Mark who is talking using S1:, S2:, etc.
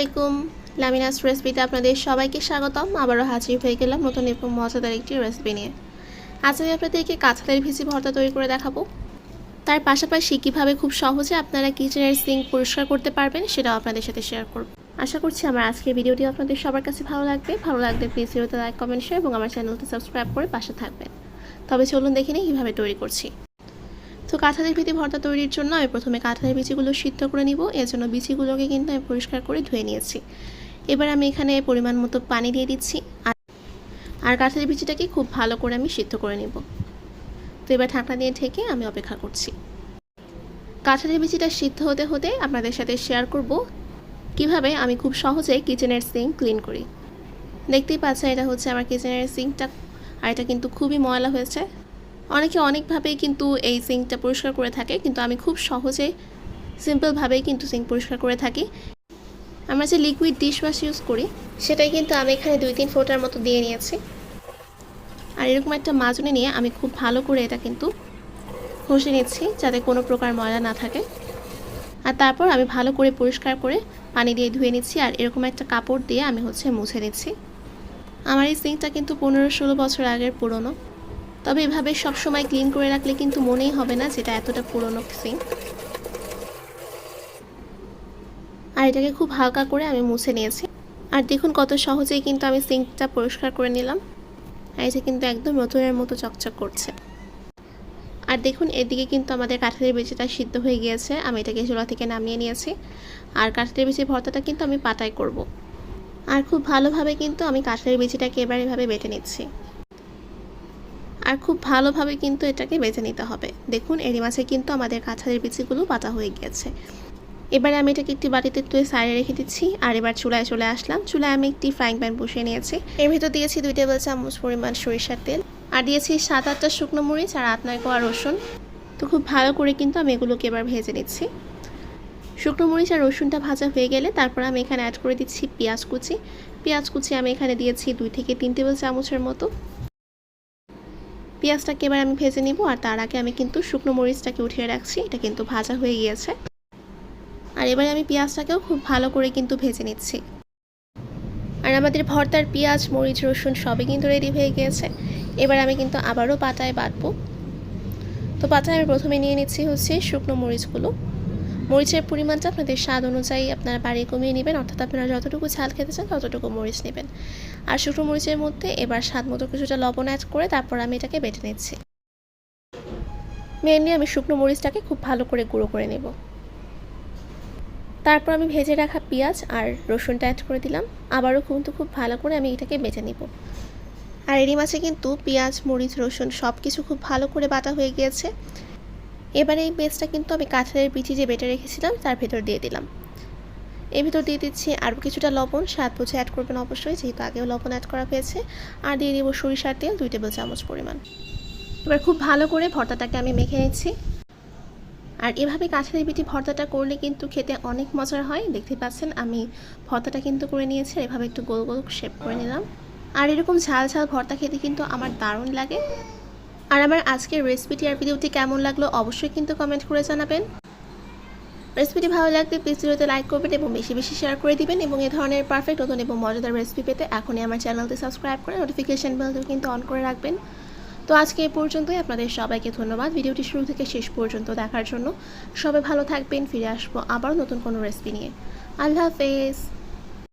S1: আলাইকুম। লামিনাস রেসিপিতে আপনাদের সবাইকে স্বাগতম। আবারও হাজির হয়ে গেলাম নতুন এবং মজাদার একটি রেসিপি নিয়ে। আজ আমি আপনাদেরকে কাঁঠালের ভিজি ভর্তা তৈরি করে দেখাবো। তার পাশাপাশি কীভাবে খুব সহজে আপনারা কিচেনের সিঙ্ক পরিষ্কার করতে পারবেন সেটাও আপনাদের সাথে শেয়ার করব। আশা করছি আমার আজকের ভিডিওটি আপনাদের সবার কাছে ভালো লাগবে। ভালো লাগলে প্লিজ ভিডিওতে লাইক কমেন্ট শেয়ার এবং আমার চ্যানেলটি সাবস্ক্রাইব করে পাশে থাকবেন। তবে চলুন দেখে নিই কীভাবে তৈরি করছি। তো কাঁঠালের ভিতি ভর্তা তৈরির জন্য আমি প্রথমে কাঁঠালের বিচিগুলো সিদ্ধ করে নিব। এর জন্য বিচিগুলোকে কিন্তু আমি পরিষ্কার করে ধুয়ে নিয়েছি। এবার আমি এখানে পরিমাণ মতো পানি দিয়ে দিচ্ছি। আর আর কাঁঠালের বিচিটাকে খুব ভালো করে আমি সিদ্ধ করে নিব। তো এবার ঢাকনা দিয়ে ঢেকে আমি অপেক্ষা করছি। কাঁঠালের বিচিটা সিদ্ধ হতে হতে আপনাদের সাথে শেয়ার করব কীভাবে আমি খুব সহজে কিচেনের সিঙ্ক ক্লিন করি। দেখতেই পাচ্ছেন, এটা হচ্ছে আমার কিচেনের সিঙ্কটা। আর এটা কিন্তু খুবই ময়লা হয়েছে। অনেকে অনেকভাবেই কিন্তু এই সিঙ্কটা পরিষ্কার করে থাকে, কিন্তু আমি খুব সহজে, সিম্পলভাবেই কিন্তু সিঙ্ক পরিষ্কার করে থাকি। আমরা যে লিকুইড ডিশওয়াশ ইউজ করি, সেটাই কিন্তু আমি এখানে দুই তিন ফোটার মতো দিয়ে নিয়েছি। আর এরকম একটা মাজনে নিয়ে আমি খুব ভালো করে এটা কিন্তু ঘষে নিচ্ছি, যাতে কোনো প্রকার ময়লা না থাকে। আর তারপর আমি ভালো করে পরিষ্কার করে পানি দিয়ে ধুয়ে নিচ্ছি, আর এরকম একটা কাপড় দিয়ে আমি হচ্ছে মুছে নিচ্ছি। আমার এই সিঙ্কটা কিন্তু পনেরো ষোলো বছর আগের পুরনো। তবে এভাবে সবসময় ক্লিন করে রাখলে কিন্তু মনেই হবে না যেটা এতটা পুরনো সিঙ্ক আর এটাকে খুব হালকা করে আমি মুছে নিয়েছি। আর দেখুন কত সহজেই কিন্তু আমি সিঙ্কটা পরিষ্কার করে নিলাম। আর এটা কিন্তু একদম নতুনের মতো চকচক করছে। আর দেখুন, এদিকে কিন্তু আমাদের কাঁঠালের বিচিটা সিদ্ধ হয়ে গিয়েছে। আমি এটাকে চুলা থেকে নামিয়ে নিয়েছি। আর কাঁঠালের বিচির ভর্তাটা কিন্তু আমি পাটাই করব। আর খুব ভালোভাবে কিন্তু আমি কাঁঠালের বিচিটাকে এবার এভাবে বেটে নিচ্ছি। আর খুব ভালোভাবে কিন্তু এটাকে বেছে নিতে হবে। দেখুন, এরই মাছে কিন্তু আমাদের কাঁঠালের বিচিগুলো পাতা হয়ে গিয়েছে। এবারে আমি এটাকে একটি বাটিতে তুলে সাইডে রেখে দিচ্ছি। আর এবার চুলায় চলে আসলাম। চুলায় আমি একটি ফ্রাইং প্যান বসিয়ে নিয়েছি। এর ভিতর দিয়েছি দুই টেবিল চামচ পরিমাণ সরিষার তেল। আর দিয়েছি সাত আটটা শুকনো মরিচ আর আট নয় কোয়া রসুন। তো খুব ভালো করে কিন্তু আমি এগুলোকে এবার ভেজে নিচ্ছি। শুকনো মরিচ আর রসুনটা ভাজা হয়ে গেলে তারপর আমি এখানে অ্যাড করে দিচ্ছি পেঁয়াজ কুচি। পেঁয়াজ কুচি আমি এখানে দিয়েছি দুই থেকে তিন টেবিল চামচের মতো। পেঁয়াজটাকে এবার আমি ভেজে নিব আর তার আগে আমি কিন্তু শুকনো মরিচটাকে উঠিয়ে রাখছি, এটা কিন্তু ভাজা হয়ে গিয়েছে। আর এবারে আমি পেঁয়াজটাকেও খুব ভালো করে কিন্তু ভেজে নিচ্ছি। আর আমাদের ভর্তার পেঁয়াজ, মরিচ, রসুন সবই কিন্তু রেডি হয়ে গিয়েছে। এবার আমি কিন্তু আবারও পাতায় বাটবো। তো পাতায় আমি প্রথমে নিয়ে নিচ্ছি হচ্ছে শুকনো মরিচগুলো। মরিচের পরিমাণটা আপনাদের স্বাদ অনুযায়ী আপনারা বাড়িয়ে কমিয়ে নেবেন, অর্থাৎ আপনারা যতটুকু ঝাল খেতে চান ততটুকু মরিচ নেবেন। আর শুকনো মরিচের মধ্যে এবার স্বাদ মতো কিছুটা লবণ অ্যাড করে তারপর আমি এটাকে বেটে নিচ্ছি। মেনলি আমি শুকনো মরিচটাকে খুব ভালো করে গুঁড়ো করে নেব। তারপর আমি ভেজে রাখা পেঁয়াজ আর রসুনটা অ্যাড করে দিলাম। আবারও কিন্তু খুব ভালো করে আমি এটাকে বেটে নিব। আর এরই মাছে কিন্তু পেঁয়াজ, মরিচ, রসুন সব কিছু খুব ভালো করে বাটা হয়ে গিয়েছে। এবারে এই পেস্টটা কিন্তু আমি কাঁঠালের পিঠি যে বেটে রেখেছিলাম, তার ভেতর দিয়ে দিলাম। এর ভিতর দিয়ে দিচ্ছি আরও কিছুটা লবণ, স্বাদ বুঝে অ্যাড করবেন অবশ্যই, যেহেতু আগেও লবণ অ্যাড করা হয়েছে। আর দিয়ে দিব সরিষার তেল, দুই টেবিল চামচ পরিমাণ। এবার খুব ভালো করে ভর্তাটাকে আমি মেখে নিচ্ছি। আর এভাবে কাঁঠালের বিটি ভর্তাটা করলে কিন্তু খেতে অনেক মজার হয়। দেখতে পাচ্ছেন, আমি ভর্তাটা কিন্তু করে নিয়েছি এভাবে একটু গোল গোল শেপ করে নিলাম। আর এরকম ঝাল ঝাল ভর্তা খেতে কিন্তু আমার দারুণ লাগে। আর আমার আজকের রেসিপিটি আর ভিডিওটি কেমন লাগল অবশ্যই কিন্তু কমেন্ট করে জানাবেন। রেসিপিটি ভালো লাগলে প্লিজ ভিডিওতে লাইক করবেন এবং বেশি বেশি শেয়ার করে দিবেন এবং এ ধরনের পারফেক্ট নতুন এবং মজাদার রেসিপি পেতে এখনই আমার চ্যানেলটি সাবস্ক্রাইব করে নোটিফিকেশান বেলটিও কিন্তু অন করে রাখবেন। তো আজকে এ পর্যন্তই, আপনাদের সবাইকে ধন্যবাদ। ভিডিওটি শুরু থেকে শেষ পর্যন্ত দেখার জন্য। সবাই ভালো থাকবেন, ফিরে আসব আবার নতুন কোনো রেসিপি নিয়ে। আল্লাহ হাফেজ।